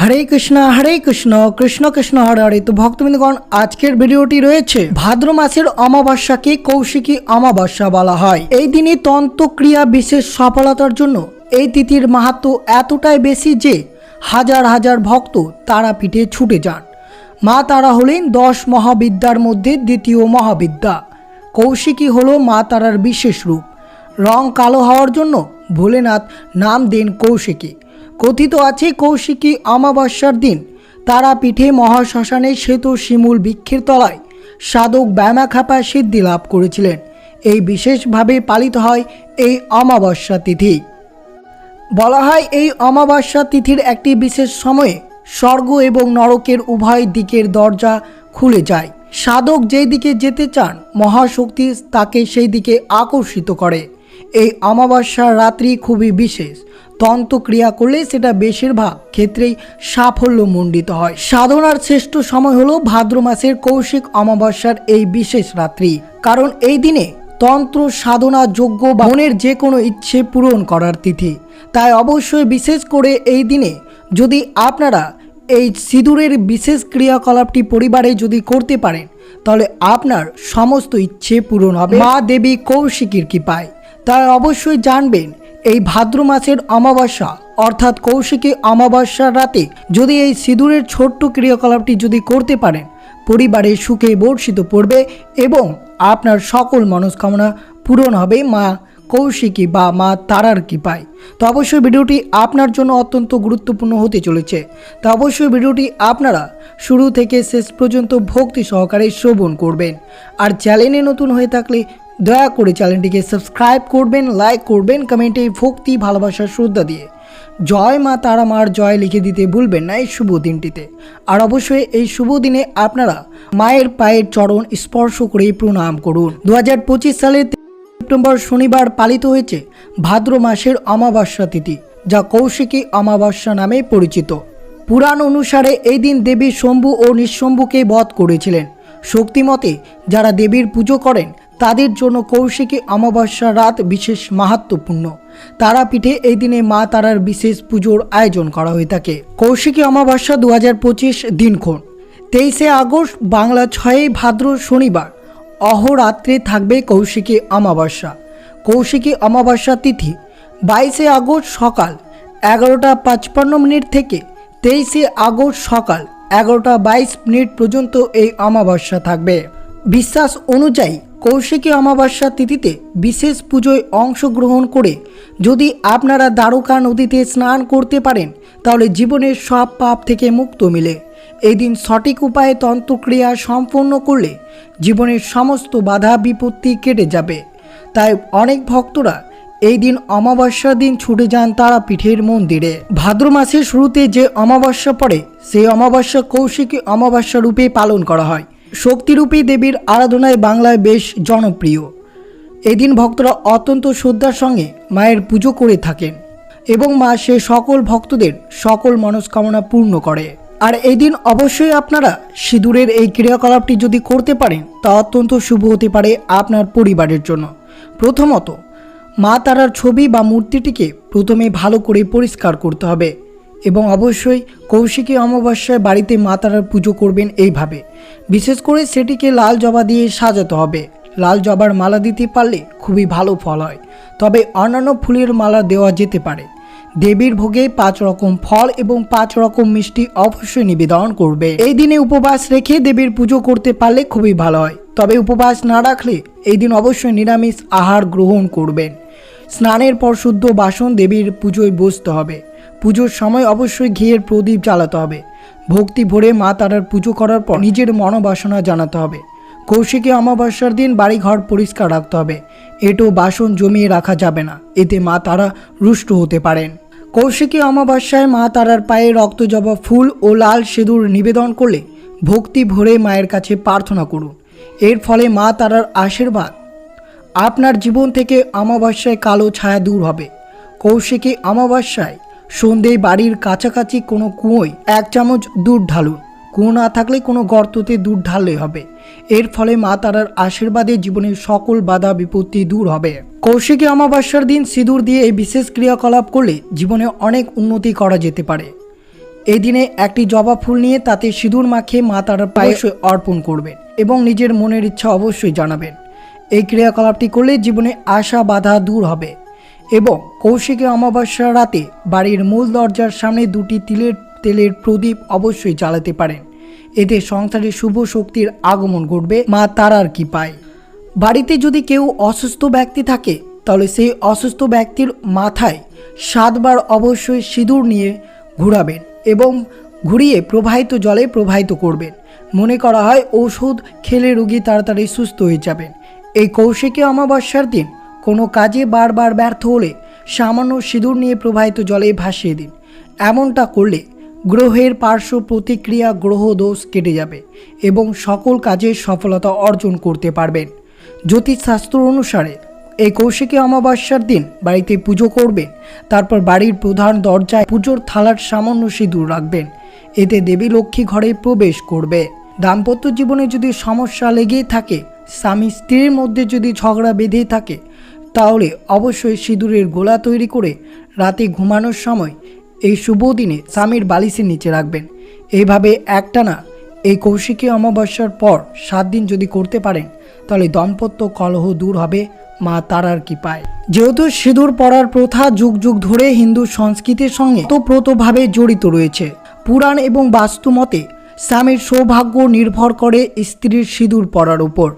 হরে কৃষ্ণ হরে কৃষ্ণ কৃষ্ণ কৃষ্ণ, হরে হরে। তো ভক্তবৃন্দগণ, আজকের ভিডিওটি রয়েছে ভাদ্র মাসের অমাবস্যাকে কৌশিকী অমাবস্যা বলা হয়। এই দিনে তন্ত্রক্রিয়া বিশেষ সফলতার জন্য এই তিথির মাহাত্ম এতটাই বেশি যে হাজার হাজার ভক্ত তারাপীঠে ছুটে যান। মা তারা হলেন দশ মহাবিদ্যার মধ্যে দ্বিতীয় মহাবিদ্যা। কৌশিকী হলো মা তারার বিশেষ রূপ। রং কালো হওয়ার জন্য ভোলেনাথ নাম দেন কৌশিকী। কথিত আছে কৌশিকী অমাবস্যার দিন। তারা পিঠে মহাশ্মশানে শ্বেত শিমুল বৃক্ষের তলায় সাধক ব্যায়ামাখাপা সিদ্ধি লাভ করেছিলেন। এই বিশেষভাবে পালিত হয় এই অমাবস্যা তিথি। বলা হয় এই অমাবস্যা তিথির একটি বিশেষ সময়ে স্বর্গ এবং নরকের উভয় দিকের দরজা খুলে যায়। সাধক যেই দিকে যেতে চান, মহাশক্তি তাকে সেই দিকে আকর্ষিত করে। এই অমাবস্যার রাত্রি খুবই বিশেষ। তন্ত্রক্রিয়া করলে সেটা বেশিরভাগ ক্ষেত্রেই সাফল্যমণ্ডিত হয়। সাধনার শ্রেষ্ঠ সময় হলো ভাদ্র মাসের কৌশিক অমাবস্যার এই বিশেষ রাত্রি। কারণ এই দিনে তন্ত্র, সাধনা যোগ্য বা মনের যে কোনো ইচ্ছে পূরণ করার তিথি। তাই অবশ্যই বিশেষ করে এই দিনে যদি আপনারা এই সিঁদুরের বিশেষ ক্রিয়াকলাপটি পরিবারে যদি করতে পারেন, তাহলে আপনার সমস্ত ইচ্ছে পূরণ হবে। মা দেবী কৌশিকীর কৃপায়। তাই অবশ্যই জানবেন, এই ভাদ্র মাসের অমাবস্যা, অর্থাৎ কৌশিকী অমাবস্যার রাতে যদি এই সিঁদুরের ছোট্ট ক্রিয়াকলাপটি যদি করতে পারেন পরিবারে সুখে বর্ষিত পড়বে এবং আপনার সকল মনস্কামনা পূরণ হবে মা কৌশিকী বা মা তারার কৃপায়। তো অবশ্যই ভিডিওটি আপনার জন্য অত্যন্ত গুরুত্বপূর্ণ হতে চলেছে। তো অবশ্যই ভিডিওটি আপনারা শুরু থেকে শেষ পর্যন্ত ভক্তি সহকারে শ্রবণ করবেন। আর চ্যানেলে নতুন হয়ে থাকলে দয়া করে চ্যানেলটিকে সাবস্ক্রাইব করবেন, লাইক করবেন, কমেন্টে ভক্তি, ভালোবাসা, শ্রদ্ধা দিয়ে। জয় মা তারা মার, জয় লিখে দিতে ভুলবেন না এই শুভ দিনটিতে। আর অবশ্যই এই শুভ দিনে আপনারা মায়ের পায়ের চরণ স্পর্শ করে প্রণাম করুন। দু সালের সেপ্টেম্বর শনিবার পালিত হয়েছে ভাদ্র মাসের অমাবস্যা তিথি, যা কৌশিকী অমাবস্যা নামে পরিচিত। পুরাণ অনুসারে এই দিন দেবী শম্ভু ও নিঃশম্ভুকে বধ করেছিলেন। শক্তিমতে যারা দেবীর পুজো করেন তাদের জন্য কৌশিকী অমাবস্যা রাত বিশেষ মাহাত্মপূর্ণ তারাপীঠে এই দিনে মা তারার বিশেষ পুজোর আয়োজন করা হয়ে থাকে। কৌশিকী অমাবস্যা দু হাজার পঁচিশ দিনক্ষণ। তেইশে আগস্ট বাংলা ছয়ই ভাদ্র শনিবার। অহরাত্রে থাকবে কৌশিকী অমাবস্যা। কৌশিকী অমাবস্যা তিথি, বাইশে আগস্ট সকাল এগারোটা পাঁচপান্ন মিনিট থেকে তেইশে আগস্ট সকাল এগারোটা বাইশ মিনিট পর্যন্ত এই অমাবস্যা থাকবে। বিশ্বাস অনুযায়ী কৌশিকী অমাবস্যা তিথিতে বিশেষ পুজোয় অংশগ্রহণ করে যদি আপনারা দ্বারকা নদীতে স্নান করতে পারেন, তাহলে জীবনের সব পাপ থেকে মুক্ত মিলে। এই দিন সঠিক উপায়ে তন্ত্রক্রিয়া সম্পন্ন করলে জীবনের সমস্ত বাধা বিপত্তি কেটে যাবে। তাই অনেক ভক্তরা এই দিন অমাবস্যার দিন ছুটে যান তারা পীঠের মন্দিরে। ভাদ্র মাসের শুরুতে যে অমাবস্যা পড়ে, সেই অমাবস্যা কৌশিকী অমাবস্যা রূপে পালন করা হয়। শক্তিরূপী দেবীর আরাধনায় বাংলায় বেশ জনপ্রিয়। এদিন ভক্তরা অত্যন্ত শ্রদ্ধার সঙ্গে মায়ের পুজো করে থাকেন এবং মা সে সকল ভক্তদের সকল মনস্কামনা পূর্ণ করে। আর এই দিন অবশ্যই আপনারা সিঁদুরের এই ক্রিয়াকলাপটি যদি করতে পারেন, তা অত্যন্ত শুভ হতে পারে আপনার পরিবারের জন্য। প্রথমত, মা তারার ছবি বা মূর্তিটিকে প্রথমে ভালো করে পরিষ্কার করতে হবে এবং অবশ্যই কৌশিকী অমাবস্যায় বাড়িতে মা তারার পুজো করবেন এইভাবে। বিশেষ করে সেটিকে লাল জবা দিয়ে সাজাতে হবে। লাল জবার মালা দিতে পারলে খুবই ভালো ফল হয়। তবে অন্যান্য ফুলের মালা দেওয়া যেতে পারে। দেবীর ভোগে পাঁচ রকম ফল এবং পাঁচ রকম মিষ্টি অবশ্যই নিবেদন করবে। এই দিনে উপবাস রেখে দেবীর পুজো করতে পারলে খুবই ভালো হয়। তবে উপবাস না রাখলে এই দিন অবশ্যই নিরামিষ আহার গ্রহণ করবেন। স্নানের পর শুদ্ধ বাসন দেবীর পুজোয় বসতে হবে। পুজোর সময় অবশ্যই ঘিয়ের প্রদীপ জ্বালাতে হবে। ভক্তি ভরে মা তারার পুজো করার পর নিজের মনোবাসনা জানাতে হবে। কৌশিকী অমাবস্যার দিন বাড়িঘর পরিষ্কার রাখতে হবে। এটো বাসন জমিয়ে রাখা যাবে না। এতে মা তারা রুষ্ট হতে পারেন। কৌশিকী অমাবস্যায় মা তারার পায়ে রক্ত জবা ফুল ও লাল সিঁদুর নিবেদন করলে ভক্তি ভরে মায়ের কাছে প্রার্থনা করুন। এর ফলে মা তারার আশীর্বাদ। আপনার জীবন থেকে অমাবস্যায় কালো ছায়া দূর হবে। কৌশিকী অমাবস্যায় সন্ধে বাড়ির কাছাকাছি কোনো কুঁয়োয় এক চামচ দুধ ঢালুন। কুঁয়ো না থাকলে কোনো গর্ততে দুধ ঢাললে হবে। এর ফলে মা তারার আশীর্বাদে জীবনের সকল বাধা বিপত্তি দূর হবে। কৌশিকী অমাবস্যার দিন সিঁদুর দিয়ে এই বিশেষ ক্রিয়াকলাপ করলে জীবনে অনেক উন্নতি করা যেতে পারে। এই দিনে একটি জবা ফুল নিয়ে তাতে সিঁদুর মাখিয়ে মা তার পায়ে অর্পণ করবেন এবং নিজের মনের ইচ্ছা অবশ্যই জানাবেন। এই ক্রিয়াকলাপটি করলে জীবনে আশা বাধা দূর হবে। এবং কৌশিকী অমাবস্যার রাতে বাড়ির মূল দরজার সামনে দুটি তিলের তেলের প্রদীপ অবশ্যই জ্বালাতে পারেন। এতে সংসারে শুভ শক্তির আগমন ঘটবে মা তারার কি পায় বাড়িতে যদি কেউ অসুস্থ ব্যক্তি থাকে, তাহলে সেই অসুস্থ ব্যক্তির মাথায় সাতবার অবশ্যই সিঁদুর নিয়ে ঘুরাবেন এবং ঘুরিয়ে প্রবাহিত জলে প্রবাহিত করবেন। মনে করা হয় ঔষধ খেলে রুগী তাড়াতাড়ি সুস্থ হয়ে যাবেন। এই কৌশিকী অমাবস্যার দিন কোনো কাজে বারবার ব্যর্থ হলে সামান্য সিঁদুর নিয়ে প্রবাহিত জলে ভাসিয়ে দিন। এমনটা করলে গ্রহের পার্শ্ব প্রতিক্রিয়া গ্রহ দোষ কেটে যাবে এবং সকল কাজে সফলতা অর্জন করতে পারবেন। জ্যোতিষশাস্ত্র অনুসারে, এই কৌশিকী অমাবস্যার দিন বাড়িতে পুজো করবেন, তারপর বাড়ির প্রধান দরজায় পুজোর থালার সামান্য সিঁদুর রাখবেন। এতে দেবী লক্ষ্মী ঘরে প্রবেশ করবে। দাম্পত্য জীবনে যদি সমস্যা লেগেই থাকে, স্বামী স্ত্রীর মধ্যে যদি ঝগড়া বেঁধেই থাকে তাহলে অবশ্যই সিঁদুরের গোলা তৈরি করে রাতে ঘুমানোর সময় এই শুভ দিনে স্বামীর বালিশের নিচে রাখবেন। এইভাবে একটানা এই কৌশিকী অমাবস্যার পর সাত দিন যদি করতে পারেন, তাহলে দম্পত্য কলহ দূর হবে মা তারার কৃপায়। যেহেতু সিঁদুর পরার প্রথা যুগ যুগ ধরে হিন্দু সংস্কৃতির সঙ্গে ওতপ্রোতভাবে জড়িত রয়েছে। পুরাণ এবং বাস্তু মতে স্বামীর সৌভাগ্য নির্ভর করে স্ত্রীর সিঁদুর পরার উপর।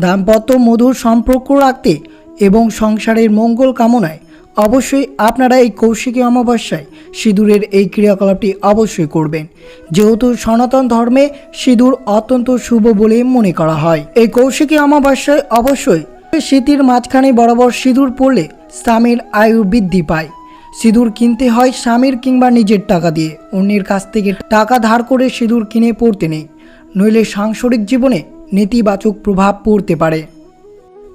দাম্পত্য মধুর সম্পর্ক রাখতে এবং সংসারের মঙ্গল কামনায় অবশ্যই আপনারা এই কৌশিকী অমাবস্যায় সিঁদুরের এই ক্রিয়াকলাপটি অবশ্যই করবেন। যেহেতু সনাতন ধর্মে সিঁদুর অত্যন্ত শুভ বলে মনে করা হয়। এই কৌশিকী অমাবস্যায় অবশ্যই স্মৃতির মাঝখানে বরাবর সিঁদুর পড়লে স্বামীর আয়ু বৃদ্ধি পায়। সিঁদুর কিনতে হয় স্বামীর কিংবা নিজের টাকা দিয়ে। অন্যের কাছ থেকে টাকা ধার করে সিঁদুর কিনে পড়তে নেই। নইলে সাংসারিক জীবনে নেতিবাচক প্রভাব পড়তে পারে।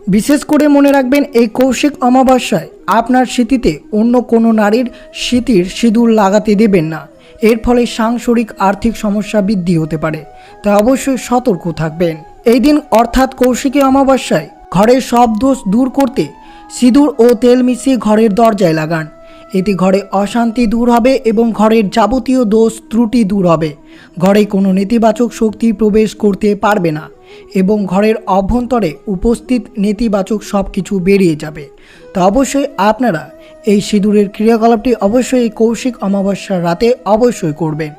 বিশেষ করে মনে রাখবেন এই কৌশিক অমাবস্যায় আপনার স্মৃতিতে অন্য কোনো নারীর স্মৃতির সিঁদুর লাগাতে দেবেন না। এর ফলে সাংসারিক আর্থিক সমস্যা বৃদ্ধি হতে পারে। তাই অবশ্যই সতর্ক থাকবেন। এই দিন অর্থাৎ কৌশিকী অমাবস্যায় ঘরের সব দোষ দূর করতে সিঁদুর ও তেল মিশিয়ে ঘরের দরজায় লাগান। এতে ঘরে অশান্তি দূর হবে এবং ঘরের যাবতীয় দোষ ত্রুটি দূর হবে। ঘরে কোনো নেতিবাচক শক্তি প্রবেশ করতে পারবে না। এবং ঘরের অভ্যন্তরে উপস্থিত নেতিবাচক সব কিছু বেরিয়ে যাবে। তো অবশ্যই আপনারা এই সিঁদুরের ক্রিয়াকলাপটি অবশ্যই কৌশিক অমাবস্যার রাতে অবশ্যই করবেন।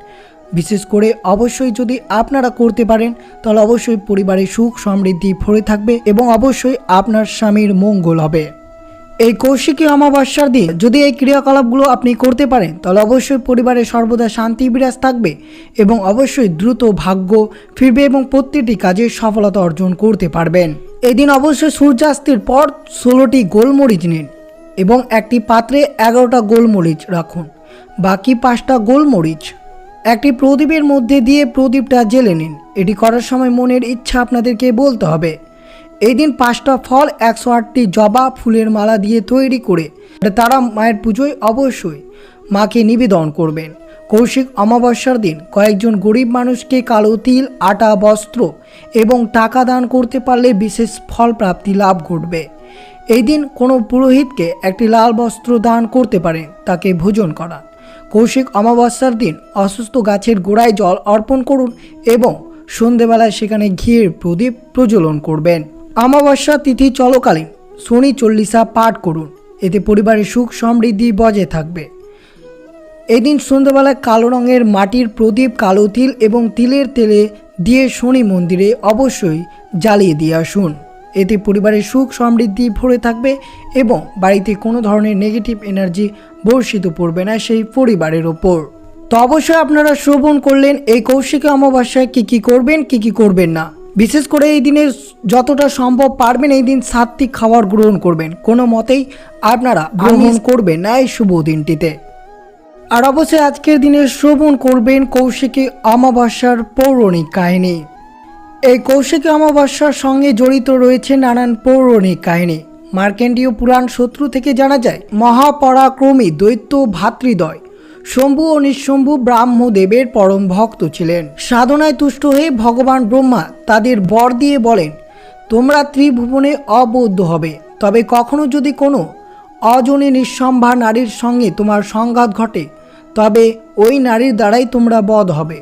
বিশেষ করে অবশ্যই যদি আপনারা করতে পারেন, তাহলে অবশ্যই পরিবারে সুখ সমৃদ্ধি ভরে থাকবে এবং অবশ্যই আপনার স্বামীর মঙ্গল হবে। এই কৌশিকী অমাবস্যার দিন যদি এই ক্রিয়াকলাপগুলো আপনি করতে পারেন, তাহলে অবশ্যই পরিবারে সর্বদা শান্তি বিরাজ থাকবে এবং অবশ্যই দ্রুত ভাগ্য ফিরবে এবং প্রত্যেকটি কাজে সফলতা অর্জন করতে পারবেন। এই দিন অবশ্যই সূর্যাস্তের পর ষোলোটি গোলমরিচ নিন এবং একটি পাত্রে এগারোটা গোলমরিচ রাখুন, বাকি পাঁচটা গোলমরিচ। একটি প্রদীপের মধ্যে দিয়ে প্রদীপটা জেলে নিন। এটি করার সময় মনের ইচ্ছা আপনাদেরকে বলতে হবে। এই দিন পাঁচটা ফল, একশো আটটি জবা ফুলের মালা দিয়ে তৈরি করে তারা মায়ের পুজোয় অবশ্যই মাকে নিবেদন করবেন। কৌশিক অমাবস্যার দিন কয়েকজন গরিব মানুষকে কালো তিল, আটা, বস্ত্র এবং টাকা দান করতে পারলে বিশেষ ফল প্রাপ্তি লাভ ঘটবে। এই দিন কোনো পুরোহিতকে একটি লাল বস্ত্র দান করতে পারেন তাকে ভোজন করা কৌশিক অমাবস্যার দিন অসুস্থ গাছের গোড়ায় জল অর্পণ করুন এবং সন্ধেবেলায় সেখানে ঘিয়ের প্রদীপ প্রজ্বলন করবেন। অমাবস্যা তিথি চলকালীন। শনি চল্লিশা পাঠ করুন। এতে পরিবারের সুখ সমৃদ্ধি বজায় থাকবে। এদিন সন্ধ্যাবেলায় কালো রঙের মাটির প্রদীপ, কালো তিল এবং তিলের তেলে দিয়ে শনি মন্দিরে অবশ্যই জ্বালিয়ে দিয়ে আসুন। এতে পরিবারের সুখ সমৃদ্ধি ভরে থাকবে এবং বাড়িতে কোনো ধরনের নেগেটিভ এনার্জি বর্ষিত পড়বে না সেই পরিবারের ওপর। তো অবশ্যই আপনারা শ্রবণ করলেন এই কৌশিকী অমাবস্যায় কী কী করবেন, কী কী করবেন না। বিশেষ করে এই দিনে যতটা সম্ভব পারবেন এই দিন সাত্বিক খাবার গ্রহণ করবেন। কোনো মতেই আপনারা গ্রহণ করবেন না এই শুভ দিনটিতে। আর অবশ্যই আজকের দিনে শ্রবণ করবেন কৌশিকী অমাবস্যার পৌরাণিক কাহিনী। এই কৌশিকী অমাবস্যার সঙ্গে জড়িত রয়েছে নানান পৌরাণিক কাহিনী। মার্কেন্ডীয় পুরাণ শত্রু থেকে জানা যায় মহাপরাক্রমী দৈত্য ভাতৃদ্বয় শম্ভু ও নিঃশম্ভু ব্রাহ্মদেবের পরম ভক্ত ছিলেন। সাধনায় তুষ্ট হয়ে ভগবান ব্রহ্মা তাদের বর দিয়ে বলেন, তোমরা ত্রিভুবনে অবৌদ্ধ হবে, তবে কখনো যদি কোনো অজনী নিঃসম্ভা নারীর সঙ্গে তোমার সংঘাত ঘটে, তবে ওই নারীর দ্বারাই তোমরা বধ হবে।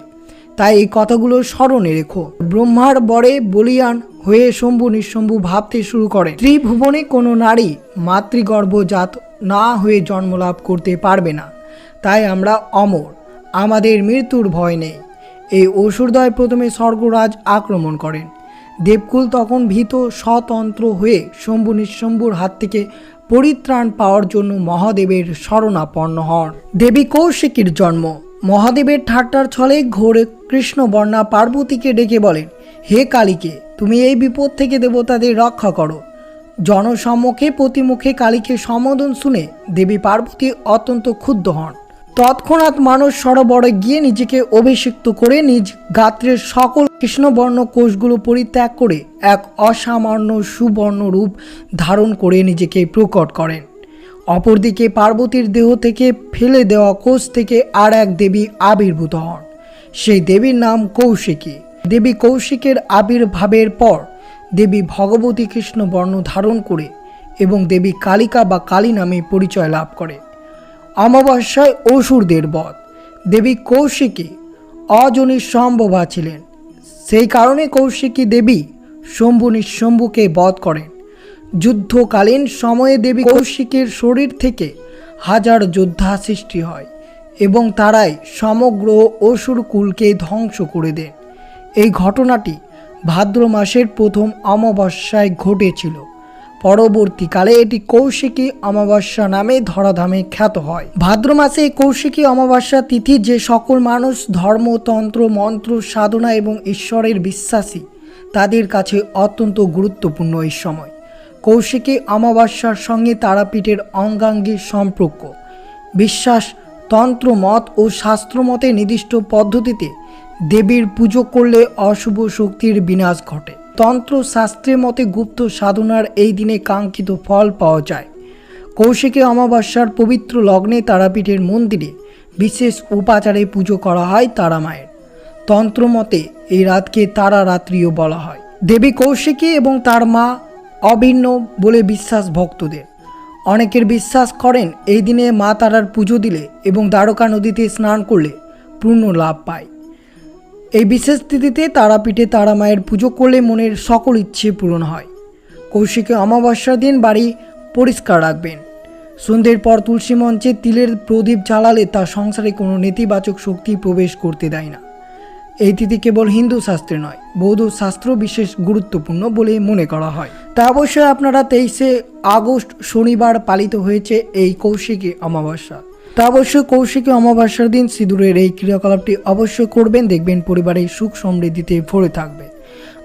তাই এই কথাগুলো স্মরণে রেখো। ব্রহ্মার বরে বলিয়ান হয়ে শম্ভু নিঃশম্ভু ভাবতে শুরু করে। ত্রিভুবনে কোনো নারী মাতৃগর্ভজাত না হয়ে জন্মলাভ করতে পারবে না। তাই আমরা অমর, আমাদের মৃত্যুর ভয় নেই। এই অসুরদয় প্রথমে স্বর্গরাজ আক্রমণ করেন। দেবকুল তখন ভীত, স্বতন্ত্র হয়ে শম্ভু নিঃশম্ভুর হাত থেকে পরিত্রাণ পাওয়ার জন্য মহাদেবের শরণাপন্ন হন। দেবী কৌশিকীর জন্ম। মহাদেবের ঠাট্টার ছলে ঘোরে কৃষ্ণবর্ণা পার্বতীকে ডেকে বলেন, হে কালীকে, তুমি এই বিপদ থেকে দেবতাদের রক্ষা করো। জনসম্মুখে প্রতিমুখে কালীকে সম্বোধন শুনে দেবী পার্বতী অত্যন্ত ক্ষুব্ধ হন। তৎক্ষণাৎ মানুষ সরোবরে গিয়ে নিজেকে অভিষিক্ত করে নিজ গাত্রের সকল কৃষ্ণবর্ণ কোষগুলো পরিত্যাগ করে এক অসামান্য সুবর্ণ রূপ ধারণ করে নিজেকে প্রকট করেন। অপরদিকে পার্বতীর দেহ থেকে ফেলে দেওয়া কোষ থেকে আর এক দেবী আবির্ভূত হন। সেই দেবীর নাম কৌশিকী। দেবী কৌশিকের আবির্ভাবের পর দেবী ভগবতী কৃষ্ণবর্ণ ধারণ করে এবং দেবী কালিকা বা কালী নামে পরিচয় লাভ করে। অমাবস্যায় অসুরদের বধ। দেবী কৌশিকী অজনী সম্ভবা ছিলেন। সেই কারণে কৌশিকী দেবী শম্ভু নিঃশম্ভুকে বধ করেন। যুদ্ধকালীন সময়ে দেবী কৌশিকের শরীর থেকে হাজার যোদ্ধা সৃষ্টি হয় এবং তারাই সমগ্র অসুর কুলকে ধ্বংস করে দেন। এই ঘটনাটি ভাদ্র মাসের প্রথম অমাবস্যায় ঘটেছিল। পরবর্তীকালে এটি কৌশিকী অমাবস্যা নামে ধরাধামে খ্যাত হয়। ভাদ্র মাসে কৌশিকী অমাবস্যা তিথি যে সকল মানুষ ধর্মতন্ত্র মন্ত্র, সাধনা এবং ঈশ্বরের বিশ্বাসী, তাদের কাছে অত্যন্ত গুরুত্বপূর্ণ এই সময়। কৌশিকী অমাবস্যার সঙ্গে তারাপীঠের অঙ্গাঙ্গী সম্পর্ক। বিশ্বাস, তন্ত্র, মত ও শাস্ত্রমতে নির্দিষ্ট পদ্ধতিতে দেবীর পুজো করলে অশুভ শক্তির বিনাশ ঘটে। তন্ত্র শাস্ত্রের মতে গুপ্ত সাধনার এই দিনে কাঙ্ক্ষিত ফল পাওয়া যায়। কৌশিকী অমাবস্যার পবিত্র লগ্নে তারাপীঠের মন্দিরে বিশেষ উপাচারে পুজো করা হয় তারা মায়ের। তন্ত্রমতে এই রাতকে তারা রাত্রিও বলা হয়। দেবী কৌশিকী এবং তার মা অভিন্ন বলে বিশ্বাস ভক্তদের। অনেকের বিশ্বাস করেন এই দিনে মা তারার পুজো দিলে এবং দ্বারকা নদীতে স্নান করলে পূর্ণ লাভ পায়। এই বিশেষ তিথিতে তারাপীঠে তারা মায়ের পুজো করলে মনের সকল ইচ্ছে পূরণ হয়। কৌশিকে অমাবস্যার দিন বাড়ি পরিষ্কার রাখবেন। সন্ধ্যের পর তুলসী মঞ্চে তিলের প্রদীপ জ্বালালে তা সংসারে কোনো নেতিবাচক শক্তি প্রবেশ করতে দেয় না। এই তিথি কেবল হিন্দু শাস্ত্রে নয়, বৌদ্ধ শাস্ত্র বিশেষ গুরুত্বপূর্ণ বলে মনে করা হয়। তা অবশ্যই আপনারা তেইশে আগস্ট শনিবার পালিত হয়েছে এই কৌশিকী অমাবস্যা। তা অবশ্যই কৌশিকী অমাবস্যার দিন সিঁদুরের এই ক্রিয়াকলাপটি অবশ্যই করবেন, দেখবেন পরিবারের সুখ সমৃদ্ধিতে ভরে থাকবে।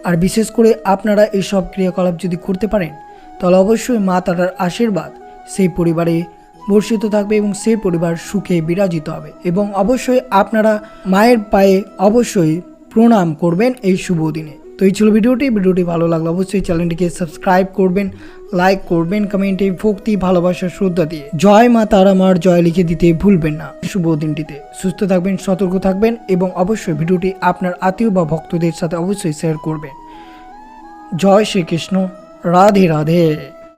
আর বিশেষ করে আপনারা এইসব ক্রিয়াকলাপ যদি করতে পারেন, তাহলে অবশ্যই মা তারার আশীর্বাদ। সেই পরিবারে বর্ষিত থাকবে এবং সেই পরিবার সুখে বিরাজিত হবে। এবং অবশ্যই আপনারা মায়ের পায়ে অবশ্যই প্রণাম করবেন এই শুভ দিনে। তো এই ছিল ভিডিওটি। ভিডিওটি ভালো লাগল অবশ্যই চ্যানেলটিকে সাবস্ক্রাইব করবেন, লাইক করবেন, কমেন্টে ভক্তি, ভালোবাসা, শ্রদ্ধা দিয়ে। জয় মা তারা মার জয় লিখে দিতে ভুলবেন না। শুভ দিনটিতে। সুস্থ থাকবেন, সতর্ক থাকবেন এবং অবশ্যই ভিডিওটি আপনার আত্মীয় বা ভক্তদের সাথে অবশ্যই শেয়ার করবেন। জয় শ্রীকৃষ্ণ। রাধে রাধে।